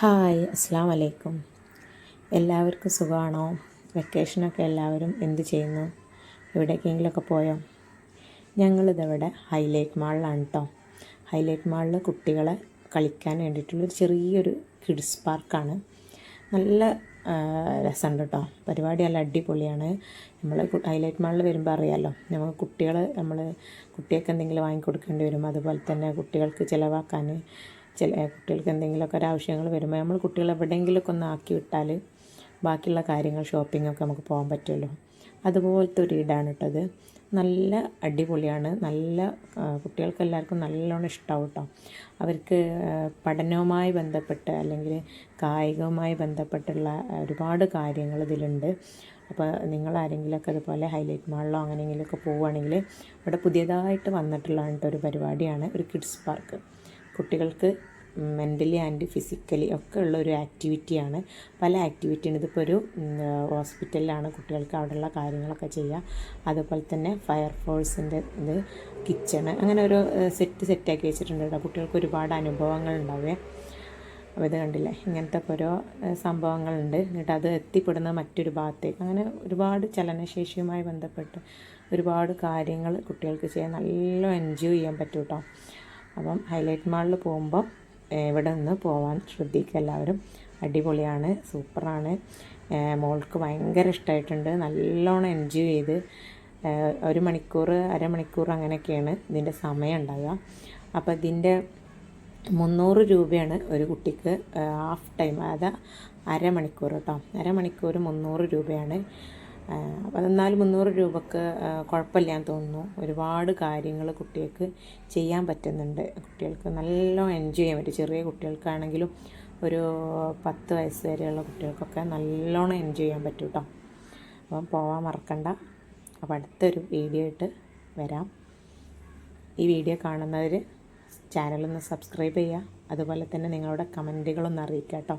Hi അസ്സാം വലൈക്കും എല്ലാവർക്കും സുഖമാണോ? വെക്കേഷനൊക്കെ എല്ലാവരും എന്ത് ചെയ്യുന്നു? എവിടേക്കെങ്കിലുമൊക്കെ പോയോ? ഞങ്ങളിതവിടെ ഹൈലൈറ്റ് മാളിലാണ് കേട്ടോ ഹൈലൈറ്റ് മാളിൽ കുട്ടികളെ കളിക്കാൻ വേണ്ടിയിട്ടുള്ളൊരു ചെറിയൊരു കിഡ്സ് പാർക്കാണ്. നല്ല രസമുണ്ട് കേട്ടോ പരിപാടി നല്ല അടിപൊളിയാണ്. നമ്മൾ ഹൈലൈറ്റ് മാളിൽ വരുമ്പോൾ അറിയാമല്ലോ നമ്മൾ കുട്ടികൾ നമ്മൾ കുട്ടികൾക്ക് എന്തെങ്കിലും വാങ്ങിക്കൊടുക്കേണ്ടി വരും. അതുപോലെ തന്നെ കുട്ടികൾക്ക് ചിലവാക്കാൻ ചില കുട്ടികൾക്ക് എന്തെങ്കിലുമൊക്കെ ഒരു ആവശ്യങ്ങൾ വരുമ്പോൾ നമ്മൾ കുട്ടികളെ എവിടെയെങ്കിലുമൊക്കെ ഒന്ന് ആക്കി വിട്ടാൽ ബാക്കിയുള്ള കാര്യങ്ങൾ ഷോപ്പിങ്ങൊക്കെ നമുക്ക് പോകാൻ പറ്റുമല്ലോ. അതുപോലത്തെ ഒരു ഇടാണ് കേട്ടത് നല്ല അടിപൊളിയാണ്. നല്ല കുട്ടികൾക്ക് എല്ലാവർക്കും നല്ലോണം ഇഷ്ടമാവും കേട്ടോ. അവർക്ക് പഠനവുമായി ബന്ധപ്പെട്ട് അല്ലെങ്കിൽ കായികവുമായി ബന്ധപ്പെട്ടുള്ള ഒരുപാട് കാര്യങ്ങൾ ഇതിലുണ്ട്. അപ്പോൾ നിങ്ങൾ ആരെങ്കിലുമൊക്കെ അതുപോലെ ഹൈലൈറ്റ് മാളിലോ അങ്ങനെയെങ്കിലുമൊക്കെ പോവുകയാണെങ്കിൽ ഇവിടെ പുതിയതായിട്ട് വന്നിട്ടുള്ള ഒരു പരിപാടിയാണ് ഒരു കിഡ്സ് പാർക്ക് കുട്ടികൾക്ക് മെന്റലി ആൻഡ് ഫിസിക്കലി ഒക്കെ ഉള്ള ഒരു ആക്ടിവിറ്റിയാണ് പല ആക്ടിവിറ്റിയാണ് ഇതിപ്പോൾ ഒരു ഹോസ്പിറ്റലിലാണ് കുട്ടികൾക്ക് അവിടെയുള്ള കാര്യങ്ങളൊക്കെ ചെയ്യുക അതുപോലെ തന്നെ ഫയർ ഫോഴ്സിന്റെ ഇത് കിച്ചൺ അങ്ങനെ ഒരു സെറ്റ് സെറ്റാക്കി വെച്ചിട്ടുണ്ട് കേട്ടോ. കുട്ടികൾക്ക് ഒരുപാട് അനുഭവങ്ങൾ ഉണ്ടാവേ. അപ്പോൾ ഇത് കണ്ടില്ലേ? ഇങ്ങനത്തെ ഓരോ സംഭവങ്ങളുണ്ട്. എന്നിട്ട് അത് എത്തിപ്പെടുന്ന മറ്റൊരു ഭാഗത്തേക്ക്. അങ്ങനെ ഒരുപാട് ചലനശേഷിയുമായി ബന്ധപ്പെട്ട് ഒരുപാട് കാര്യങ്ങൾ കുട്ടികൾക്ക് ചെയ്യാൻ നല്ല എൻജോയ് ചെയ്യാൻ പറ്റും കേട്ടോ അപ്പം ഹൈലൈറ്റ് മാളിൽ പോകുമ്പോൾ ഇവിടെ നിന്ന് പോകാൻ ശ്രദ്ധിക്കുക എല്ലാവരും. അടിപൊളിയാണ് സൂപ്പറാണ്. മോൾക്ക് ഭയങ്കര ഇഷ്ടമായിട്ടുണ്ട് നല്ലോണം എൻജോയ് ചെയ്ത് ഒരു മണിക്കൂർ അരമണിക്കൂർ അങ്ങനെയൊക്കെയാണ് ഇതിന്റെ സമയം ഉണ്ടാവുക. അപ്പോൾ ഇതിന്റെ മുന്നൂറ് രൂപയാണ് ഒരു കുട്ടിക്ക് ഹാഫ് ടൈം അതായത് അരമണിക്കൂർ കേട്ടോ. അരമണിക്കൂർ മുന്നൂറ് രൂപയാണ്. എന്നാലും മുന്നൂറ് രൂപക്ക് കുഴപ്പമില്ല തോന്നുന്നു. ഒരുപാട് കാര്യങ്ങൾ കുട്ടികൾക്ക് ചെയ്യാൻ പറ്റുന്നുണ്ട്. കുട്ടികൾക്ക് നല്ലോണം എൻജോയ് ചെയ്യാൻ പറ്റും. ചെറിയ കുട്ടികൾക്കാണെങ്കിലും ഒരു പത്ത് വയസ്സ് വരെയുള്ള കുട്ടികൾക്കൊക്കെ നല്ലോണം എൻജോയ് ചെയ്യാൻ പറ്റും കേട്ടോ അപ്പം പോവാൻ മറക്കണ്ട. അപ്പോൾ അടുത്തൊരു വീഡിയോ ആയിട്ട് വരാം. ഈ വീഡിയോ കാണുന്നവർ ചാനലൊന്ന് സബ്സ്ക്രൈബ് ചെയ്യുക. അതുപോലെ തന്നെ നിങ്ങളുടെ കമന്റുകളൊന്ന് അറിയിക്കുക കേട്ടോ